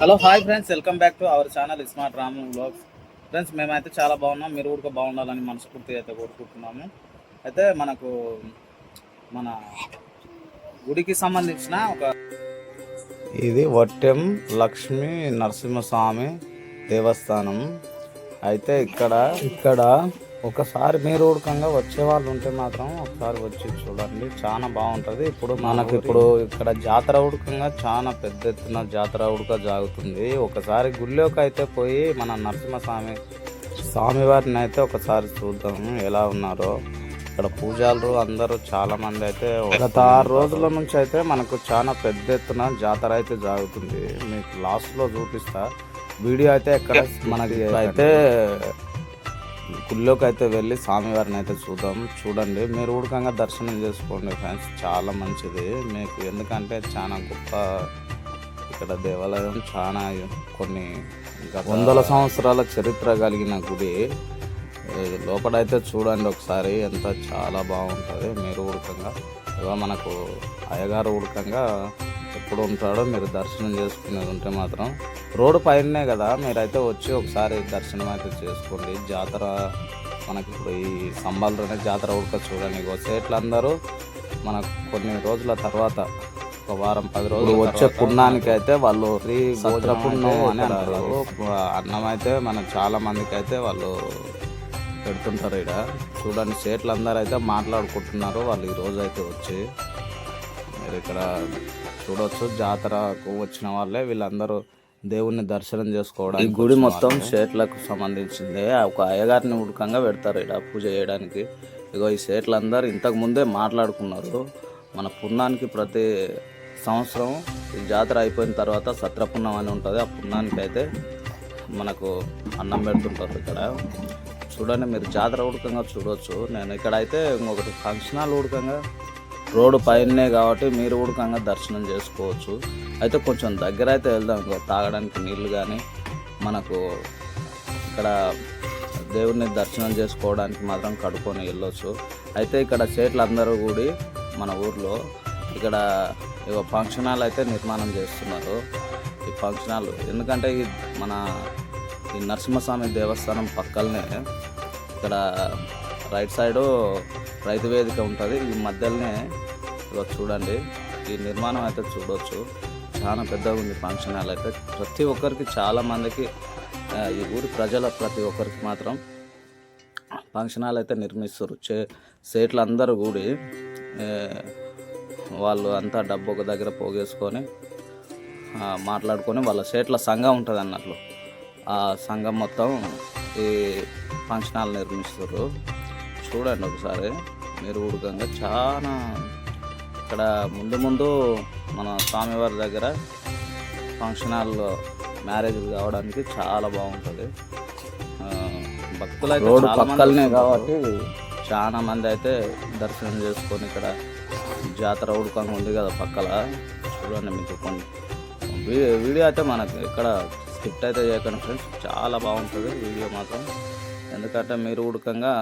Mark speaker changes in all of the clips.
Speaker 1: Hello hi friends. Welcome back to our channel smart Ramu vlogs friends మేమైతే చాలా బాగున్నాం. మీరు కూడా బాగుండాలని మనస్ఫూర్తిగా అయితే కోరుకుంటున్నాము. అయితే మనకు మన గుడికి సంబంధించిన ఒక ఇది వట్టెం లక్ష్మీ నరసింహస్వామి దేవస్థానం. అయితే ఇక్కడ ఇక్కడ ఒకసారి మీరు ఉడకంగా వచ్చే వాళ్ళు ఉంటే మాత్రం ఒకసారి వచ్చి చూడండి. చాలా బాగుంటుంది. ఇప్పుడు మనకు ఇప్పుడు ఇక్కడ జాతర ఉడకంగా చాలా పెద్ద ఎత్తున జాతర ఉడక జాగుతుంది. ఒకసారి గుళ్ళోకి అయితే పోయి మన నరసింహస్వామి స్వామివారిని అయితే ఒకసారి చూద్దాం. ఎలా ఉన్నారో. ఇక్కడ పూజారులు అందరూ చాలా మంది అయితే గత ఆరు రోజుల నుంచి అయితే మనకు చాలా పెద్ద ఎత్తున జాతర అయితే జాగుతుంది. మీకు లాస్ట్లో చూపిస్తా. వీడియో అయితే ఎక్కడ మనకి అయితే గుళ్ళోకి అయితే వెళ్ళి స్వామివారిని అయితే చూద్దాం. చూడండి మీరు ఉడకంగా దర్శనం చేసుకోండి ఫ్రెండ్స్. చాలా మంచిది. మీకు ఎందుకంటే చాలా గొప్ప ఇక్కడ దేవాలయం చాలా కొన్ని వందల సంవత్సరాల చరిత్ర కలిగిన గుడి. ఏ, లోపలైతే చూడండి ఒకసారి ఎంత చాలా బాగుంటుంది. మీరు ఉడకంగా మనకు అయ్యగారు ఉడకంగా ఎప్పుడు ఉంటాడో మీరు దర్శనం చేసుకునేది ఉంటే మాత్రం రోడ్డు పైనే కదా మీరైతే వచ్చి ఒకసారి దర్శనం అయితే చేసుకోండి. జాతర మనకి ఇప్పుడు ఈ సంబాల్లోనే జాతర ఉడక చూడండి. ఇగో సేట్లందరూ మనకు కొన్ని రోజుల తర్వాత ఒక వారం పది రోజులు వచ్చే పుణ్యానికి అయితే వాళ్ళు శ్రీ గోత్ర పుణ్యం అని అంటారు. అన్నం అయితే మన చాలా మందికి అయితే వాళ్ళు పెడుతుంటారు ఇక్కడ చూడండి సేట్లు అందరూ అయితే మాట్లాడుకుంటున్నారు. వాళ్ళు ఈ రోజు అయితే వచ్చి మీరు ఇక్కడ చూడొచ్చు. జాతరకు వచ్చిన వాళ్ళే వీళ్ళందరూ దేవుణ్ణి దర్శనం చేసుకోవడానికి గుడి మొత్తం షేట్లకు సంబంధించింది. ఒక అయ్యగారిని ఉడకంగా పెడతారు ఇక్కడ పూజ చేయడానికి. ఇగో ఈ షేట్లు అందరూ ఇంతకు ముందే మాట్లాడుకున్నారు. మన పుణ్యానికి ప్రతి సంవత్సరం ఈ జాతర అయిపోయిన తర్వాత సత్రపుణ్యం అని ఉంటుంది. ఆ పుణ్యానికి అయితే మనకు అన్నం పెడుతుంటారు ఇక్కడ. చూడండి మీరు జాతర ఉడకంగా చూడొచ్చు. నేను ఇక్కడ అయితే ఇంకొకటి ఫంక్షన్ హాల్ ఉడకంగా రోడ్డు పైనే కాబట్టి మీరు ఉడకంగా దర్శనం చేసుకోవచ్చు. అయితే కొంచెం దగ్గర అయితే వెళ్దాం తాగడానికి నీళ్ళు కానీ మనకు ఇక్కడ దేవుడిని దర్శనం చేసుకోవడానికి మాత్రం కడుక్కొని వెళ్ళొచ్చు. అయితే ఇక్కడ చేట్లు అందరూ కూడి మన ఊర్లో ఇక్కడ ఇక ఫంక్షన్ హాల్ అయితే నిర్మాణం చేస్తున్నారు. ఈ ఫంక్షన్ హాల్ ఎందుకంటే ఈ మన ఈ నరసింహస్వామి దేవస్థానం పక్కలనే ఇక్కడ రైట్ సైడు రైతు వేదిక ఉంటుంది. ఈ మధ్యలోనే ఇగో చూడండి. ఈ నిర్మాణం అయితే చూడవచ్చు చాలా పెద్దగా ఉంది ఫంక్షన్ హాల్ అయితే. ప్రతి ఒక్కరికి చాలా మందికి ఈ ఊరి ప్రజల ప్రతి ఒక్కరికి మాత్రం ఫంక్షన్ హాల్ అయితే నిర్మిస్తారు. చే సేట్లు అందరూ కూడి వాళ్ళు అంతా డబ్బు ఒక దగ్గర పోగేసుకొని మాట్లాడుకొని వాళ్ళ సేట్ల సంఘం ఉంటుంది అన్నట్లు. ఆ సంఘం మొత్తం ఈ ఫంక్షన్ హాల్ నిర్మిస్తారు. చూడండి ఒకసారి. మీరు ఉడకంగా చాలా ఇక్కడ ముందు ముందు మన స్వామివారి దగ్గర ఫంక్షన్ హాల్లో మ్యారేజ్ కావడానికి చాలా బాగుంటుంది. భక్తులు అయితే
Speaker 2: పక్కలనే. కాబట్టి
Speaker 1: చాలా మంది అయితే దర్శనం చేసుకొని ఇక్కడ జాతర ఉడకంగా ఉంది కదా పక్కల. చూడండి మీకు కొన్ని. వీడియో అయితే మనకి ఇక్కడ స్కిప్ అయితే చేయకండి ఫ్రెండ్స్ చాలా బాగుంటుంది. వీడియో మాత్రం ఎందుకంటే మీరు ఉడకంగా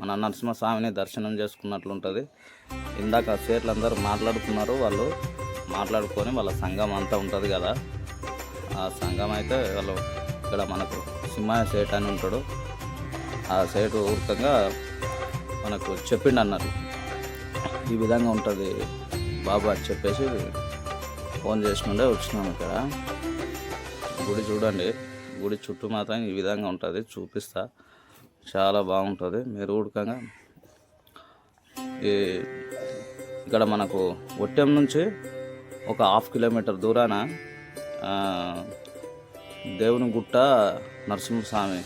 Speaker 1: మన నరసింహస్వామిని దర్శనం చేసుకున్నట్లు ఉంటుంది ఇందాక సేట్లు అందరూ మాట్లాడుకున్నారు వాళ్ళు మాట్లాడుకొని వాళ్ళ సంఘం అంతా ఉంటుంది కదా. ఆ సంఘం అయితే వాళ్ళు ఇక్కడ మనకు సింహాయ సేట్ అని ఉంటాడు. ఆ సేటు ఉడకంగా మనకు చెప్పిండు అన్నారు. ఈ విధంగా ఉంటుంది బాబు అని చెప్పేసి ఫోన్ చేసినుండే వచ్చినాము ఇక్కడ. గుడి చూడండి గుడి చుట్టూ మాత్రం ఈ విధంగా ఉంటుంది చూపిస్తా. చాలా బాగుంటుంది. మీరు ఉడకంగా ఈ ఇక్కడ మనకు ఒట్టెం నుంచి ఒక హాఫ్ కిలోమీటర్ దూరాన దేవుని గుట్ట నరసింహస్వామి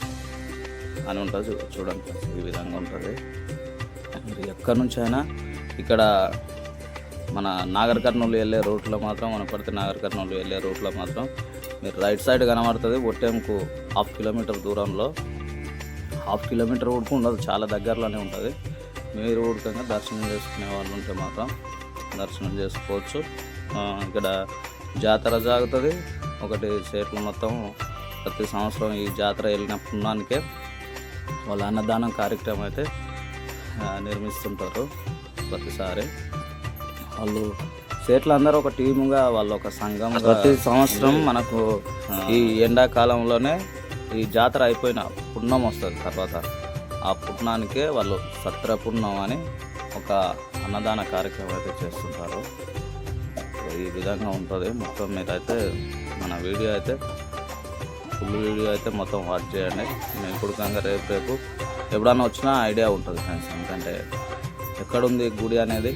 Speaker 1: అని ఉంటుంది చూ- చూడండి ఈ విధంగా ఉంటుంది. మీరు ఎక్కడి నుంచి అయినా ఇక్కడ మన నాగర్ కర్నూలు వెళ్ళే రూట్లో మాత్రం మన పడితే నాగర్ కర్నూలు వెళ్ళే రూట్లో మాత్రం మీరు రైట్ సైడ్ కనబడుతుంది ఒట్టెంకు హాఫ్ కిలోమీటర్ దూరంలో. హాఫ్ కిలోమీటర్ ఉడుకు ఉండదు చాలా దగ్గరలోనే ఉంటుంది. మీరు ఉడకంగా దర్శనం చేసుకునే వాళ్ళు ఉంటే మాత్రం దర్శనం చేసుకోవచ్చు. ఇక్కడ జాతర జాగుతుంది ఒకటి సేట్లు మొత్తం ప్రతి సంవత్సరం ఈ జాతర వెళ్ళిన పుణ్యానికే వాళ్ళ అన్నదానం కార్యక్రమం అయితే నిర్మిస్తుంటారు ప్రతిసారి. వాళ్ళు స్టేట్లో అందరూ ఒక టీముగా వాళ్ళు ఒక సంఘం ప్రతి సంవత్సరం మనకు ఈ ఎండాకాలంలోనే ఈ జాతర అయిపోయిన పుణ్యం వస్తుంది తర్వాత. ఆ పుణ్యానికే వాళ్ళు సత్రపుణ్యం అని ఒక అన్నదాన కార్యక్రమం అయితే చేస్తుంటారు. ఈ విధంగా ఉంటుంది. మొత్తం మీరైతే మన వీడియో అయితే ఫుల్ వీడియో అయితే మొత్తం వాచ్ చేయండి. మేము కుడకంగా రేపు రేపు ఎప్పుడన్నా వచ్చినా ఐడియా ఉంటుంది ఫ్రెండ్స్. ఎందుకంటే ఎక్కడుంది గుడి అనేది?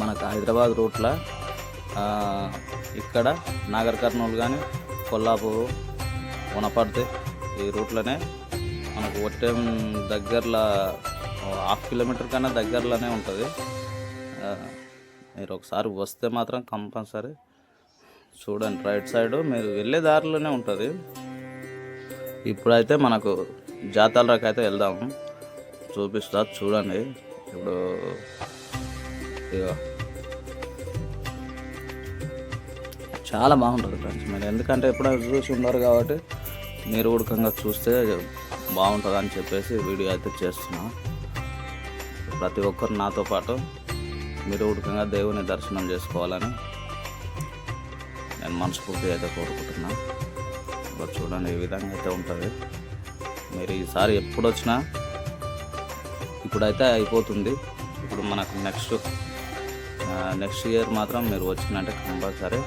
Speaker 1: మనకు హైదరాబాద్ రూట్లో ఇక్కడ నాగర్ కర్నూలు కానీ కొల్లాపూరు వనపర్తి ఈ రూట్లోనే మనకు ఒట్టెం దగ్గరలో హాఫ్ కిలోమీటర్ కన్నా దగ్గరలోనే ఉంటుంది. మీరు ఒకసారి వస్తే మాత్రం కంపల్సరీ చూడండి. రైట్ సైడ్ మీరు వెళ్ళే దారిలోనే ఉంటుంది. ఇప్పుడైతే మనకు జాతరలకు అయితే వెళ్దాము చూపిస్తా చూడండి. ఇప్పుడు చాలా బాగుంటుంది ఫ్రెండ్స్. మీరు ఎందుకంటే ఎప్పుడైనా చూసి ఉండరు కాబట్టి మీరు ఉడకంగా చూస్తే బాగుంటుంది అని చెప్పేసి వీడియో అయితే చేస్తున్నా. ప్రతి ఒక్కరు నాతో పాటు మీరు ఉడకంగా దేవుని దర్శనం చేసుకోవాలని నేను మనస్ఫూర్తిగా అయితే కోరుకుంటున్నా. ఇప్పుడు చూడండి ఈ విధంగా అయితే ఉంటుంది. మీరు ఈసారి ఎప్పుడు వచ్చినా ఇప్పుడైతే అయిపోతుంది. ఇప్పుడు మనకు నెక్స్ట్ నెక్స్ట్ ఇయర్ మాత్రం మీరు వచ్చినంటే కంపల్సరీ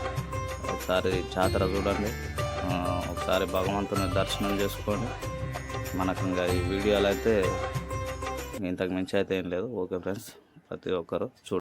Speaker 1: ఒకసారి జాతర చూడండి. ఒకసారి భగవంతుని దర్శనం చేసుకోండి మనకు ఇంకా ఈ వీడియోలు అయితే ఇంతకు మించి అయితే ఏం లేదు. ఓకే ఫ్రెండ్స్ ప్రతి ఒక్కరు చూడండి.